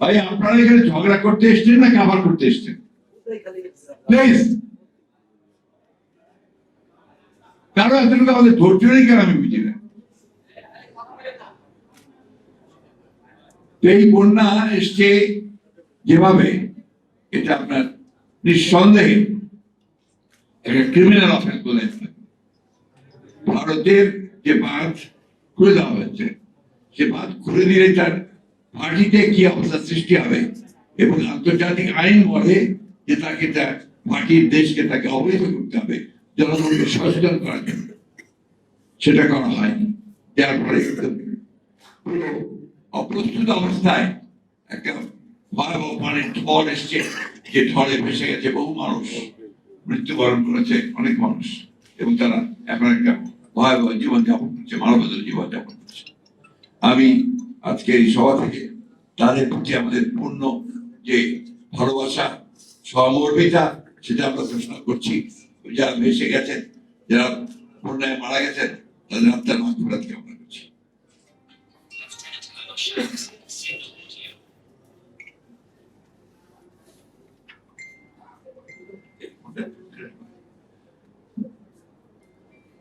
ভাই, আপনারা এখানে ঝগড়া করতে এসছেন না কাবার করতে এসছেন? প্লিজ কারও এতটুকু আমাদের ধৈর্য নেই কেন আমি বুঝি না? এই বন্যা এসছে যেভাবে, এটা আপনার নিঃসন্দেহে একটা ক্রিমিনাল অফেন্স বলে। ভারতের যে বাঁধ খুলে দেওয়া হয়েছে। সে বাঁধ খুলে দিলে তার মাটিতে কি অবস্থা সৃষ্টি হবে? এবং আন্তর্জাতিক আইন বলে যে তাকে তার মাটির দেশকে তাকে অবৈধ করতে হবে, জনগণকে সচেতন করার জন্য। সেটা করা হয়নি। যার অপ্রস্তুত অবস্থায় একটা ভয়াবহ পানির ঢল এসছে, যে ঢলে ভেসে গেছে বহু মানুষ। মৃত্যুবরণ করেছে অনেক মানুষ। এবং তারা এখন একটা ভয়াবহ জীবনযাপন করছে, মানবতার জীবনযাপন করছে। আমি আজকে এই সভা থেকে তাদের প্রতি আমাদের পূর্ণ যে ভালোবাসা, সহমর্মিতা, সেটা আমরা ঘোষণা করছি। যারা ভেসে গেছেন, যারা বন্যায় মারা গেছেন, তাদের আত্মার মাধ্যমে কামনা করছি।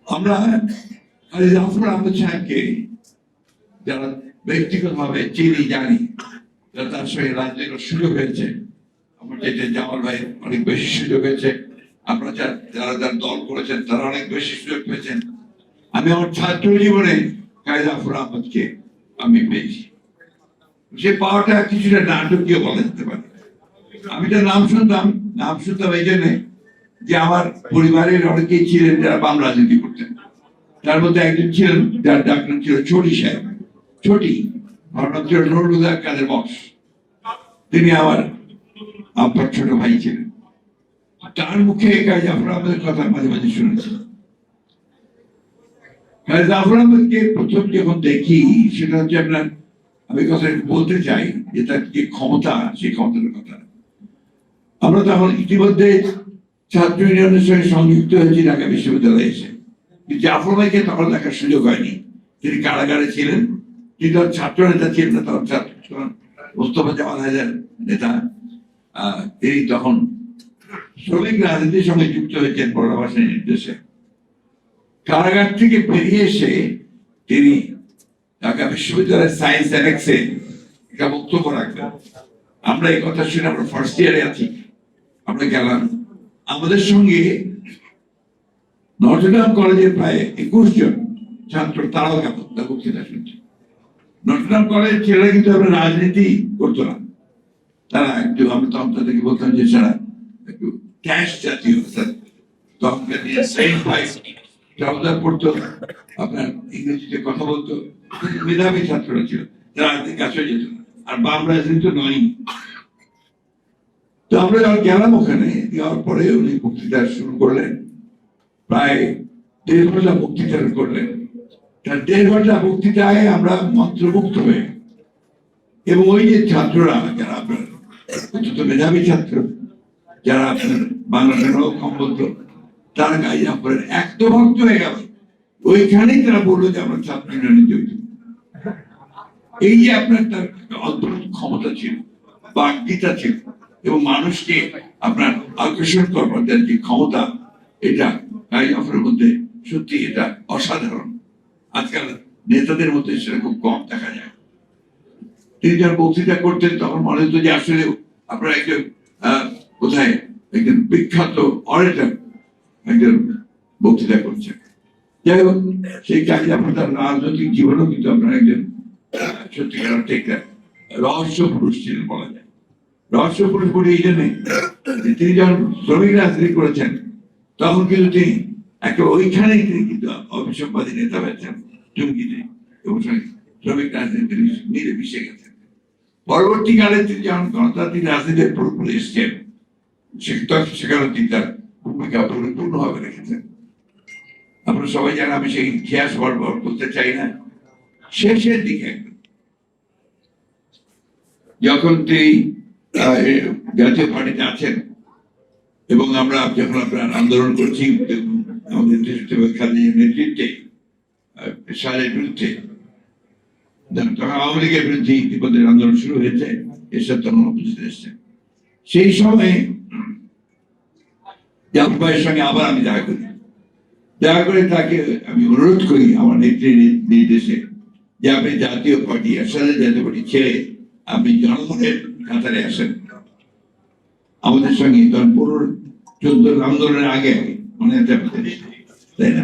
আমরা আহমদ সাহেবকে যারা ব্যক্তিগতভাবে চিনি জানি, তার সঙ্গে রাজনীতির সুযোগ হয়েছে আমার যেটা জামাল ভাই অনেক বেশি সুযোগ হয়েছে আপনারা যারা যারা দল করেছেন, তারা অনেক বেশি সুযোগ পেয়েছেন। আমি আমার ছাত্র জীবনে কায়দা জাফর আহমদকে আমি পেয়েছি। সে পাওয়াটা কিছুটা নাটকীয় বলা যেতে পারে। আমি তো নাম শুনতাম নাম শুনতাম এই জন্যে যে আমার পরিবারের অনেকেই ছিলেন যারা বাম রাজনীতি করতেন। তার মধ্যে একজন ছিলেন, যার ডাক ছিল ছোটি সাহেব। ছোটি। ছিল নুরুল্লাহ কাদের বক্স তিনি আমার আব্বার ছোট ভাই ছিলেন। তার মুখে কাজ জাফর আহমেদের কথা মাঝে মাঝে শুনেছি। জাফর আহমেদকে প্রথম যখন দেখি, সেটা হচ্ছে আপনার, আমি কথা বলতে চাই, যে তার যে ক্ষমতা, সেই ক্ষমতার কথা। আমরা তখন ইতিমধ্যে ছাত্র ইউনিয়নের সঙ্গে সংযুক্ত হয়েছি, ঢাকা বিশ্ববিদ্যালয়ে এসে। জাফর ভাইকে তখন দেখার সুযোগ হয়নি। তিনি কারাগারে ছিলেন। তিনি ছাত্র নেতা ছিলেন না তখন, ছাত্র মোস্তফা জামাল হাজার নেতা তিনি তখন শ্রমিক রাজনীতির সঙ্গে যুক্ত হয়েছেন বড়বাসের নির্দেশে। কারাগার থেকে বেরিয়ে এসে তিনি ঢাকা বিশ্ববিদ্যালয়ের সায়েন্স অ্যানেক্সে একটা বক্তব্য রাখবেন। আমরা এই কথা শুনে আমরা ফার্স্ট ইয়ারে আছি। আমরা গেলাম। আমাদের সঙ্গে নটরডাম কলেজের প্রায় একুশ জন ছাত্র, তারাও গেল বক্তৃতা শুনছে। নটরডাম কলেজের ছেলেরা কিন্তু আমরা রাজনীতি করতো না। তারা একটু আমি তখন তাদেরকে বলতাম যে সারা একটু ক্যাশ জাতীয় অর্থাৎ পড়তো, আপনার ইংরেজিতে কথা বলতো। মেধাবী ছাত্ররা ছিল, তারা রাজনীতির কাছে যেত না। আর বাম রাজনীতি তো নয় তো আমরা যখন গেলাম ওখানে, যাওয়ার পরে উনি বক্তৃতা শুরু করলেন। প্রায় দেড় ঘণ্টা বক্তৃতা করলেন। তার দেড় ঘণ্টা বক্তৃতায় আমরা মন্ত্রমুগ্ধ হয়ে, এবং ওই যে ছাত্ররা যারা আপনার অত্যন্ত মেধাবী ছাত্র, যারা আপনার বাংলা বলতো তারা গাই জাফরের এত ভক্ত হয়ে গেল। ওইখানেই তারা বলল যে আমরা ছাত্র ইউনিয়নে জড়িত এই যে আপনার তার অদ্ভুত ক্ষমতা ছিল বাগ্যিতা ছিল, এবং মানুষকে আপনার আকর্ষণ করবার যে ক্ষমতা, এটা গাই জাফরের মধ্যে সত্যি এটা অসাধারণ। আজকাল নেতাদের মধ্যে সেটা খুব কম দেখা যায়। তিনি যখন বক্তৃতা করতেন, তখন মনে হতো যে আসলে আপনারা একজন কোথায় একজন বিখ্যাত অরেটার একজন বক্তৃতা করছেন। যাই হোক, সেই কাজে আপনার তার রাজনৈতিক জীবনেও কিন্তু আপনার একজন সত্যিকার অর্থে একটা রহস্য পুরুষ ছিলেন বলা যায়। রহস্য পুরুষ বলে এই জন্যে তিনি যখন শ্রমিক রাজনীতি করেছেন, তখন কিন্তু তিনি একটা ওইখানেই তিনি কিন্তু অভিসম্পাদী নেতা হয়েছেন। জঙ্গিতে এবং শ্রমিক রাজনীতি তিনি মিলে মিশে গেছেন পরবর্তীকালে তিনি যখন গণতান্ত্রিক রাজনীতির পুরোপুরি এসছেন, সে- তখন সেখানে তিনি তার ভূমিকা পরিপূর্ণভাবে রেখেছেন। আমরা সবাই জানেন, আমি সেই ইতিহাস বর্বর করতে চাই না। শেষের দিকে যখন তিনি জাতীয় পার্টিতে আছেন এবং আমরা যখন আপনার আন্দোলন করছি, আমাদের নেতৃত্বে সালের বিরুদ্ধে। তখন আওয়ামী লীগের বিরুদ্ধে ইতিমধ্যে আন্দোলন শুরু হয়েছে এসব তখন অপোজিট এসছে সেই সময়ে জাফর সঙ্গে আবার আমি দেখা করি। দেখা করে তাকে আমি অনুরোধ করি, আমার নেত্রীর নির্দেশে, যে আপনি জাতীয় পার্টি একসাথে জাতীয় পার্টি ছেড়ে আপনি জনগণের কাতারে আসেন। আমাদের সঙ্গে তখন পুরো চোদ্দ আন্দোলনের আগে আগে, মনে আছে? তাই না?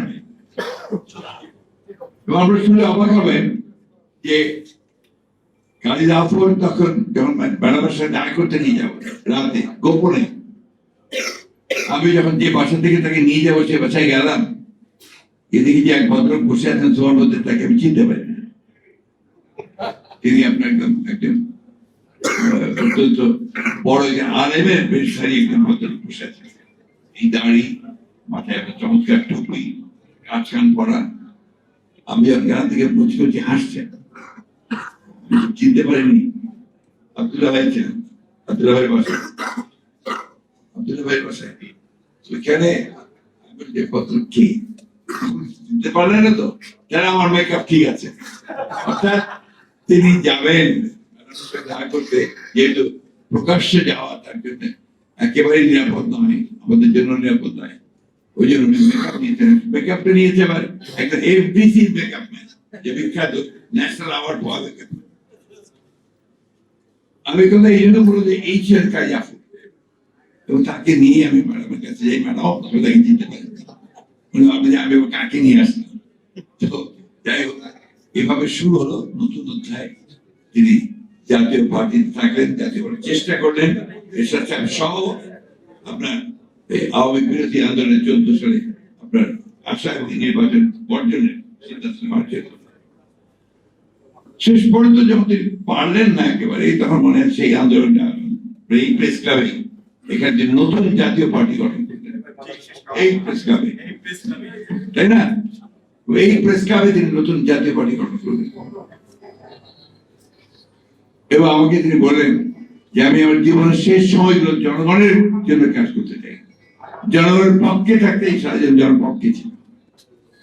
এবং আপনারা শুনলে অবাক হবেন যে কালী জাফর তখন যখন ম্যাডামের সাথে করতে নিয়ে যাব, রাতে, গোপনে। আমি যখন যে বাসা থেকে তাকে নিয়ে যাব, সে বাসায় গেলাম। এদিকে যে এক ভদ্রলোক বসে আছেন তোমার মধ্যে, তাকে আমি চিনতে পারি না। তিনি আপনার একদম একজন অত্যন্ত বড় একজন আলেমের বেশ সারি একজন ভদ্রলোক বসে আছেন। এই দাড়ি মাথায় একটা চমৎকার টুপি কাজ কান পরা। আমি গ্রাম থেকে বুঝি বুঝি হাসছেন চিনতে পারিনি। আব্দুল্লাহ ভাই ছিলেন আব্দুল্লাহ ভাই বাসায় আব্দুল্লাহ ভাই বাসায় চিনতে না তো? কেন আমার ঠিক আছে? তিনি যাবেন। করতে। যেহেতু প্রকাশ্যে যাওয়া তার জন্য একেবারেই নিরাপদ নয়। আমাদের জন্য নিরাপদ নয়। ওই জন্য উনি মেকআপ নিয়েছেন মেকআপটা নিয়েছে আবার একটা এফডিসি মেকআপ যে বিখ্যাত ন্যাশনাল অ্যাওয়ার্ড পাওয়া মেকআপ আমি এই জন্য বলব যে এই কাজ আফু এবং তাকে নিয়ে আমি ম্যাডামের কাছে যাই। ম্যাডাম আমি তাকে চিনতে পারি উনি ভাবলেন আমি কাকে নিয়ে আসলাম। তো যাই হোক, এভাবে শুরু হলো নতুন অধ্যায়। তিনি জাতীয় পার্টি থাকলেন, জাতীয় চেষ্টা করলেন। এরশাদ সহ আপনার এই চোদ্দ সালে আপনার নির্বাচন বর্জনের সিদ্ধান্ত শেষ পর্যন্ত যখন তিনি পারলেন না একেবারে তখন মনে হয় সেই আন্দোলনটা, এই প্রেস ক্লাবে এখানে যে নতুন জাতীয় পার্টি গঠন এই প্রেস ক্লাবে তাই না? এই প্রেস ক্লাবে তিনি নতুন জাতীয় পার্টি গঠন করলেন। এবং আমাকে তিনি বললেন যে, আমি আমার জীবনের শেষ সময়গুলো জনগণের জন্য কাজ করতে চাই। জনগণের পক্ষে থাকতে এই সারা জীবন জনগণের পক্ষে ছিল।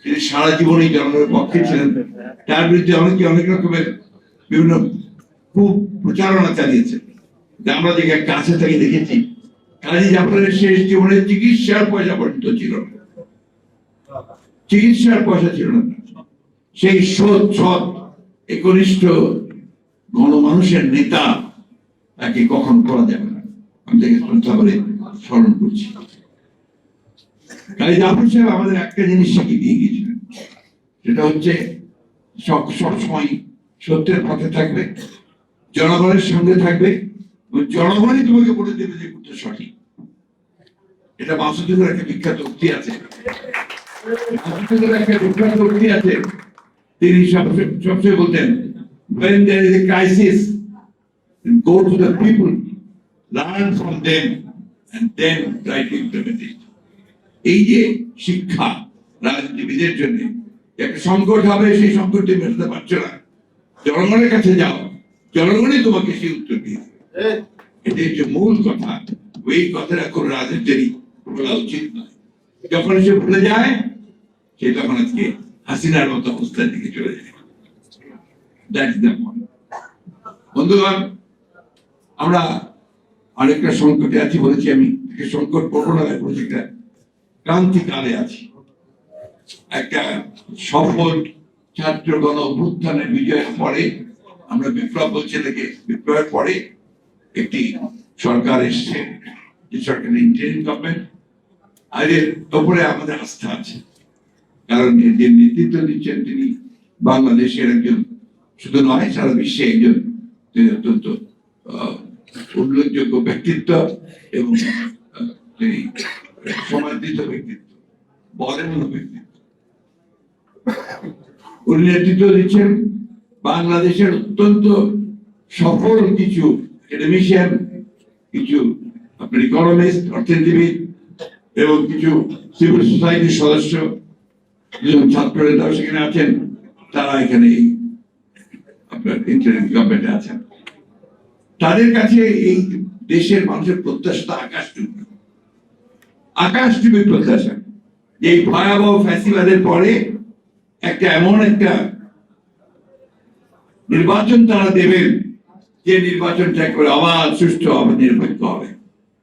তিনি সারা জীবনই জনগণের পক্ষে ছিলেন। তার বিরুদ্ধে অনেকে অনেক রকমের বিভিন্ন খুব প্রচারণা চালিয়েছেন যা আমরা দেখে কাছে থেকে দেখেছি। কাজী জাফরের শেষ জীবনে চিকিৎসার পয়সা পর্যন্ত ছিল না। চিকিৎসার পয়সা ছিল না। সেই সৎ সৎ, একনিষ্ঠ গণমানুষের নেতা তাকে কখন করা যাবে না? আমি তাকে শ্রদ্ধা করে স্মরণ করছি। সাহেব আমাদের একটা জিনিস শিখিয়ে দিয়ে গিয়েছিলেন। সেটা হচ্ছে সব সবসময় সত্যের পথে থাকবে, জনগণের সঙ্গে থাকবে জনগণই তোমাকে বলে দেবে যে কোনটা সঠিক। এটা মাসুদুরের একটা বিখ্যাত উক্তি আছে। একটা বিখ্যাত উক্তি আছে। তিনি সবসময় বলতেন, when there is a crisis, go to the people, learn from them, and then try to implement it. এই যে শিক্ষা রাজনীতিবিদের জন্য একটা সংকট হবে সেই সংকটটি মেটাতে পারছ না। জনগণের কাছে যাও জনগণই তোমাকে সেই উত্তর দিয়ে। এটাই হচ্ছে মূল কথা। ওই কথাটা কোন রাজনীতিরই বলা উচিত নয়। যখন সে ভুলে যায় সে তখন আজকে হাসিনার মতো অবস্থার দিকে চলে যায়। The point. বন্ধুগণ আমরা অনেকটা সংকটে আছি বলেছি আমি। সংকট করব না বলেছি ক্রান্তিকালে আছি। একটা সফল ছাত্র গণ অভ্যুত্থানের বিজয়ের পরে, আমরা বিপ্লব বলছি এটাকে, বিপ্লবের পরে একটি সরকার এসছে সরকার গভর্নমেন্ট। আর এর উপরে আমাদের আস্থা আছে। কারণ যে নেতৃত্ব দিচ্ছেন তিনি বাংলাদেশের একজন, শুধু নয়, সারা বিশ্বে একজন তিনি অত্যন্ত উল্লেখযোগ্য ব্যক্তিত্ব এবং তিনি সমাদৃত ব্যক্তিত্ব উনি নেতৃত্ব দিচ্ছেন বাংলাদেশের অত্যন্ত সফল কিছু একাডেমিশিয়ান কিছু আপনার ইকোনমিস্ট অর্থনীতিবিদ, এবং কিছু সিভিল সোসাইটির সদস্য। ছাত্র নেতাও সেখানে আছেন, তারা এখানে আপনার ইন্টারনেট গভর্নমেন্টে আছেন। তাদের কাছে এই দেশের মানুষের প্রত্যাশা আকাশ আকাশ টুকু প্রত্যাশা এই ভয়াবহ ফ্যাসিবাদের পরে একটা এমন একটা নির্বাচন তারা দেবেন, যে নির্বাচনটা করে আবার সুষ্ঠু হবে নিরপেক্ষ হবে।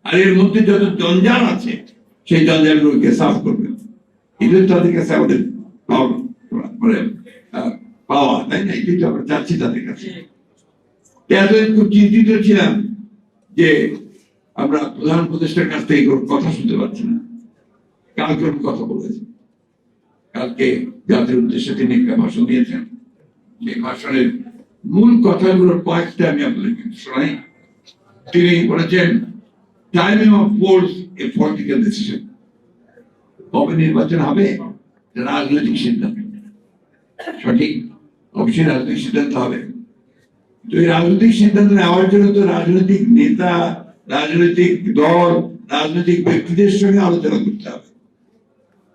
আর এর মধ্যে যত জঞ্জাল আছে, সেই জঞ্জালগুলোকে সাফ করবেন এটা তাদের কাছে আমাদের পাওয়া- মানে তাই না? এটাই আমরা চাচ্ছি তাদের কাছে। এতদিন খুব চিন্তিত ছিলাম যে আমরা প্রধান উপদেষ্টার কাছ থেকে কোনো কথা শুনতে পাচ্ছি না। কালকে উনি কথা বলেছেন কালকে জাতির উদ্দেশ্যে তিনি একটা ভাষণ দিয়েছেন। সেই ভাষণের মূল কথাগুলোর কয়েকটা আমি আপনাদেরকে শোনাই। তিনি বলেছেন timing of force a political decision কবে নির্বাচন হবে? রাজনৈতিক সিদ্ধান্ত। সঠিক অবশ্যই রাজনৈতিক সিদ্ধান্ত হবে। তো এই রাজনৈতিক সিদ্ধান্ত নেওয়ার জন্য তো রাজনৈতিক নেতা রাজনৈতিক দল, রাজনৈতিক ব্যক্তিদের সঙ্গে আলোচনা করতে হবে।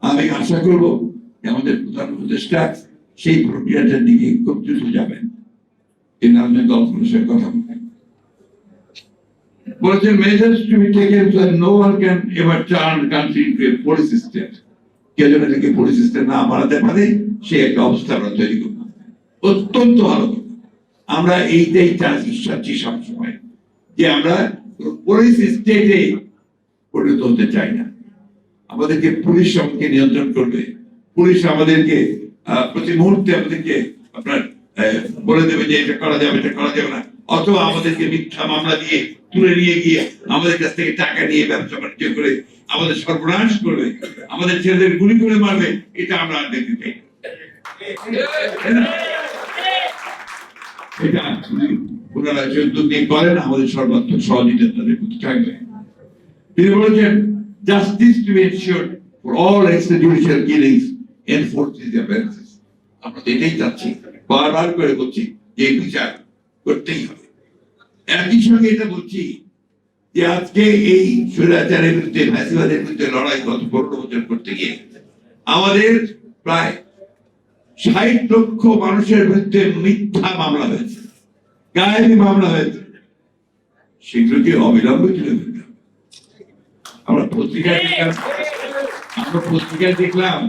আমি আশা করব আমাদের প্রধান উপদেষ্টা সেই প্রক্রিয়াটার দিকে খুব দ্রুত যাবেন। এই রাজনৈতিক কথা বলেছেন taken so no one can ever turn country into a কেউ যেন না বানাতে পারে, সে একটা অবস্থা আমরা তৈরি করব অত্যন্ত ভালো আমরা এইটাই চাচ্ছি সবসময়। যে আমরা পুলিশ স্টেটে পরিণত হতে চাই না। আমাদেরকে পুলিশ আমাকে নিয়ন্ত্রণ করবে। পুলিশ আমাদেরকে প্রতি মুহূর্তে আমাদেরকে আপনার বলে দেবে যে এটা করা যাবে, এটা করা যাবে না। অথবা আমাদেরকে মিথ্যা মামলা দিয়ে তুলে নিয়ে গিয়ে আমাদের কাছ থেকে টাকা নিয়ে ব্যবসা বাণিজ্য করে আমাদের সর্বনাশ করবে, আমাদের ছেলেদের গুলি করে মারবে, এটা আমরা আর দেখতে চাই? এটা করেন, আমাদের সর্বাত্মক সহযোগিতা তাদের প্রতি থাকবে। তিনি বলেছেন আমরা তো এটাই চাচ্ছি, বারবার করে বলছি যে বিচার করতেই হবে। একই সঙ্গে এটা বলছি যে আজকে এই স্বৈরাচারের বিরুদ্ধে, ফ্যাসিবাদের বিরুদ্ধে লড়াই গত পনেরো বছর করতে গিয়ে আমাদের প্রায় ষাট লক্ষ মানুষের বিরুদ্ধে মিথ্যা মামলা হয়েছে। গায়েবী মামলা হয়েছে। সেগুলোকে অবিলম্বে তুলে আমরা পত্রিকায় আমরা পত্রিকায় দেখলাম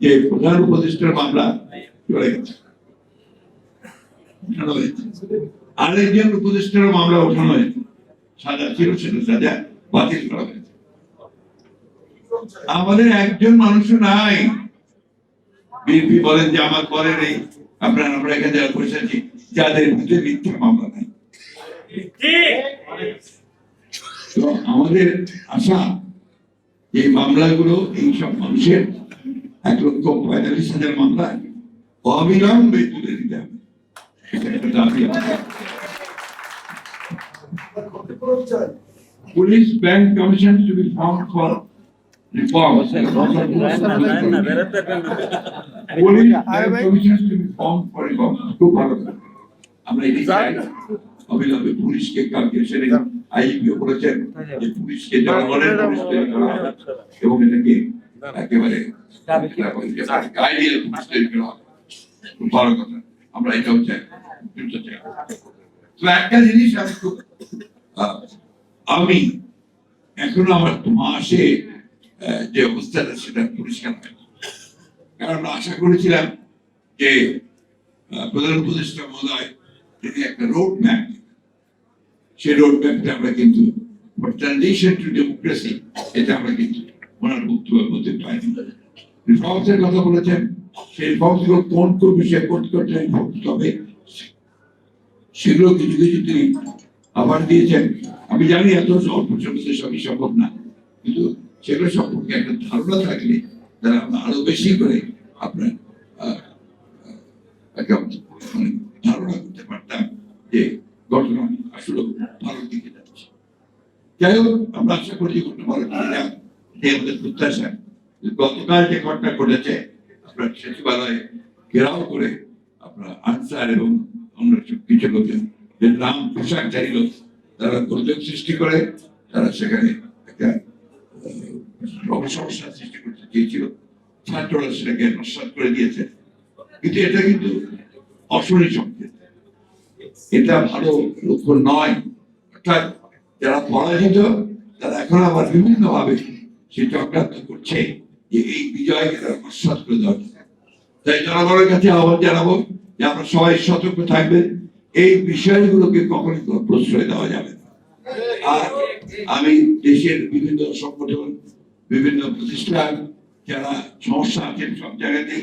যে প্রধান উপদেষ্টার মামলা চলে গেছে। আরেকজন উপদেষ্টার মামলা ওঠানো হয়েছে। সাজা ছিল, সেটা সাজা বাতিল করা হয়েছে। আমাদের একজন মানুষও নাই। বিএনপি বলেন যে আমার পরে নেই। আপনারা, আমরা এখানে বসে আছি যাদের বিরুদ্ধে মিথ্যা মামলা নাই তো আমাদের আশা এই মামলাগুলো এই সব মানুষের এক লক্ষ পঁয়তাল্লিশ হাজার মামলা অবিলম্বে তুলে দিতে হবে। Police bank commission to be found for reform police bank commission to be found for reform খুব ভালো। আমরা এটাই চাই অবিলম্বে পুলিশকে কালকে সেরে আইপিও বলেছেন যে পুলিশকে জনগণের পুলিশ তৈরি করা হবে এবং এটাকে একেবারে আইডিয়াল পুলিশ তৈরি করা হবে ভালো কথা। আমরা এটাও চাই। চাই। তো একটা জিনিস আমি খুব আমি এখনও আমার মাসে যে অবস্থাটা সেটা পরিষ্কার হয় কারণ আশা করেছিলাম যে প্রধান উপদেষ্টা মহোদয় তিনি একটা রোড ম্যাপ সেই রোড ম্যাপটা আমরা কিন্তু ট্রানজিশন টু ডেমোক্রেসি এটা আমরা কিন্তু ওনার বক্তব্যের মধ্যে পাইনি। রিফর্মস এর কথা বলেছেন সেই রিফর্মসগুলো কোন কোন বিষয়ে কোন কোন রিফর্মস হবে, সেগুলো কিছু কিছু তিনি আবার দিয়েছেন। আমি জানি এত অল্প সময় সবই সম্ভব না, কিন্তু সেগুলো সম্পর্কে একটা ধারণা থাকলে তারা আমরা আরও বেশি করে আপনার একটা ধারণা করতে পারতাম যে ঘটনা আসলে ভালো দিকে যাচ্ছে যাই হোক, আমরা আশা করি ঘটনা দিকে আমাদের প্রত্যাশা গতকাল যে ঘটনা ঘটেছে, আপনার সচিবালয়ে ঘেরাও করে আপনার আনসার এবং অন্য কিছু লোকের যে নাম পোশাকধারী লোক তারা গোলযোগ সৃষ্টি করে, তারা সেখানে একটা সমস্যা সৃষ্টি করতে চেয়েছিল। ছাত্ররা সেটাকে নস্বাত করে দিয়েছে। কিন্তু এটা কিন্তু অশনি সংকেত এটা ভালো লক্ষণ নয়। অর্থাৎ যারা পরাজিত, তারা এখন আবার বিভিন্ন ভাবে সে চক্রান্ত করছে যে এই বিজয়কে তারা নস্বাত করে দেওয়ার তাই জনগণের কাছে আহ্বান জানাব যে আমরা সবাই সতর্ক থাকবেন এই বিষয়গুলোকে কখনোই কোনো প্রশ্রয় দেওয়া যাবে আর আমি দেশের বিভিন্ন সংগঠন, বিভিন্ন প্রতিষ্ঠান, যারা সমস্যা আছেন সব জায়গাতেই,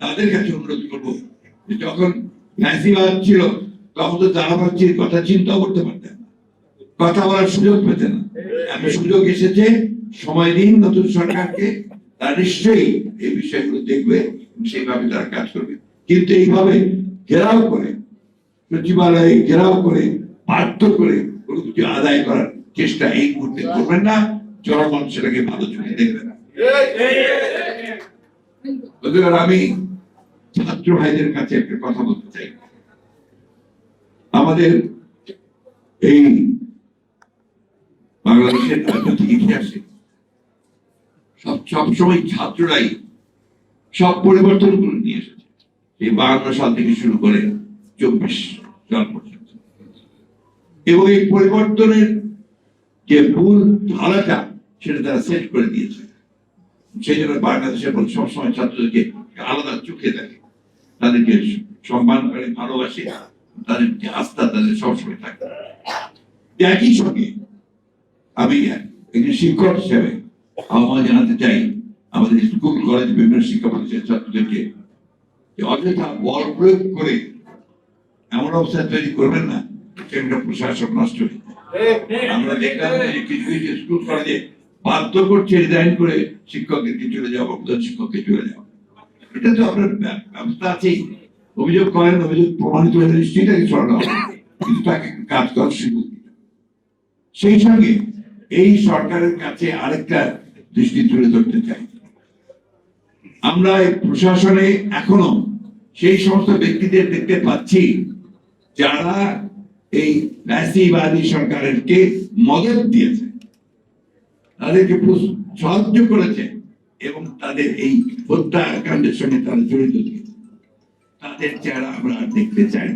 তাদের কাছে অনুরোধ করব যখন ফ্যাসিবাদ ছিল, তখন তো দাঁড়াবাচ্চির কথা চিন্তাও করতে পারতেন কথা বলার সুযোগ পেতেন এখন সুযোগ এসেছে, সময় দিন নতুন সরকারকে, তারা নিশ্চয়ই এই বিষয়গুলো দেখবে, সেইভাবে তারা কাজ করবে। কিন্তু এইভাবে ঘেরাও করে, সচিবালয়ে ঘেরাও করে, বাধ্য করে কোনো কিছু আদায় করার চেষ্টা এই মুহূর্তে করবেন না, জনগণ সেটাকে ভালো চোখে দেখবে না। আমি ছাত্র ভাইদের কাছে একটা কথা বলতে চাই। আমাদের এই বাংলাদেশের রাজনৈতিক ইতিহাসে সব সবসময় ছাত্ররাই সব পরিবর্তন করে নিয়ে এসেছে। এই বাহান্ন সাল থেকে শুরু করে চব্বিশ সাল পর্যন্ত। এবং এই পরিবর্তনের যে মূল ধারাটা সেটা তারা সেট করে দিয়েছে। সেই জন্য বাংলাদেশের মানুষ সবসময় ছাত্রদেরকে আলাদা চোখে দেখে। তাদেরকে সম্মান করে, ভালোবাসে। তাদেরকে আস্থা তাদের সবসময় থাকে। একই সঙ্গে আমি একজন শিক্ষক হিসেবে আহ্বান জানাতে চাই আমাদের স্কুল, কলেজ, বিভিন্ন শিক্ষা প্রতিষ্ঠানের ছাত্রদেরকে যে অযথা বল প্রয়োগ করে এমন অবস্থা তৈরি করবেন না নষ্ট হয়ে আমরা দেখলাম যে কিছু কিছু স্কুল, কলেজে বাধ্য করছে রিজাইন করে শিক্ষকদেরকে চলে যাওয়া প্রধান শিক্ষককে চলে যাওয়া। এটা তো আপনার ব্য- ব্যবস্থা অভিযোগ করেন, অভিযোগ প্রমাণিত হলে নিশ্চয়ই তাকে সরানো কিন্তু তাকে কাজ করার সেই সঙ্গে এই সরকারের কাছে আরেকটা দৃষ্টি তুলে ধরতে চাই। আমরা প্রশাসনে এখনও সেই সমস্ত ব্যক্তিদের দেখতে পাচ্ছি যারা এই ন্যাসিবাদী সরকারকে মদত দিয়েছে। তাদেরকে সাহায্য করেছে এবং তাদের এই হত্যাকাণ্ডের সঙ্গে তারা জড়িত ছিল। তাদের চেহারা আমরা দেখতে চাই।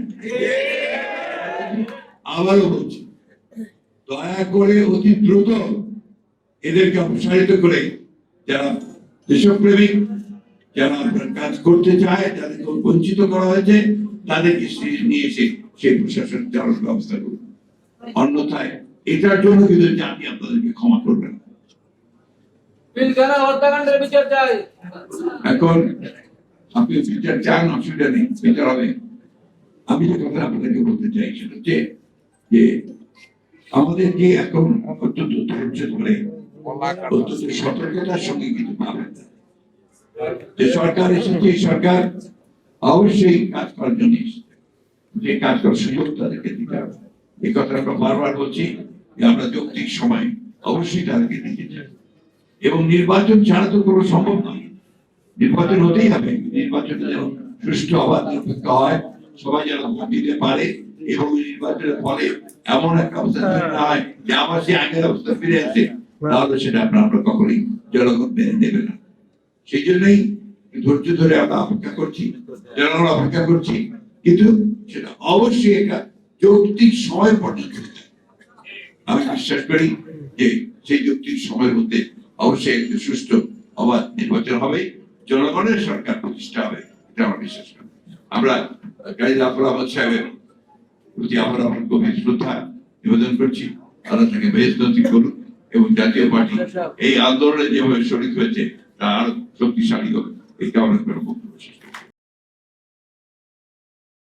আবারও বলছি দয়া করে অতি দ্রুত এদেরকে অপসারিত করে যারা দেশপ্রেমিক যারা আপনার কাজ করতে চায় যাদেরকে বঞ্চিত করা হয়েছে তাদেরকে নিয়ে এসে সেই প্রশাসন চালানোর ব্যবস্থা করুন। অন্যথায় এটার জন্য কিন্তু জাতি আপনাদেরকে ক্ষমা করবে না। এখন আপনি বিচার চান অসুবিধা নেই বিচার হবে। আমি যে কথা আপনাদেরকে বলতে চাই সেটা হচ্ছে যে আমাদেরকে এখন অত্যন্ত ধৈর্য ধরে অত্যন্ত সতর্কতার সঙ্গে কিন্তু পাবেন। যে সরকার এসেছে সরকার অবশ্যই কাজ করার জন্য যে কাজ করার সুযোগ তাদেরকে দিতে হবে। এই কথা আমরা বারবার বলছি যে আমরা যৌক্তিক সময় অবশ্যই তাদেরকে দিতে চাই। এবং নির্বাচন ছাড়া তো কোনো সম্ভব নয়। নির্বাচন হতেই হবে। নির্বাচন যেন সুষ্ঠু অবাধ নিরপেক্ষ হয়। সবাই যেন ভোট দিতে পারে। এবং নির্বাচনের ফলে এমন একটা অবস্থা তৈরি না হয় যে আবার সে আগের অবস্থা ফিরে আসে। তাহলে সেটা আপনার আমরা কখনোই জনগণ মেনে নেবে না। সেই জন্যই ধৈর্য ধরে আমরা অপেক্ষা করছি জনগণ অপেক্ষা করছি। কিন্তু সেটা অবশ্যই একটা যৌক্তিক সময় পর্যন্ত আমি বিশ্বাস করি যে সেই যৌক্তিক সময়ের মধ্যে অবশ্যই একটি সুষ্ঠু অবাধ নির্বাচন হবে জনগণের সরকার প্রতিষ্ঠা হবে এটা আমরা বিশ্বাস করি। আমরা গাড়ি জাফর আহমদ সাহেবের প্রতি আমরা গভীর শ্রদ্ধা নিবেদন করছি। তারা তাকে নথি করুন এবং জাতীয় পার্টি এই আন্দোলনে যেভাবে শরীর হয়েছে তা আরও শক্তিশালী হবে এই কামনা করে বক্তব্য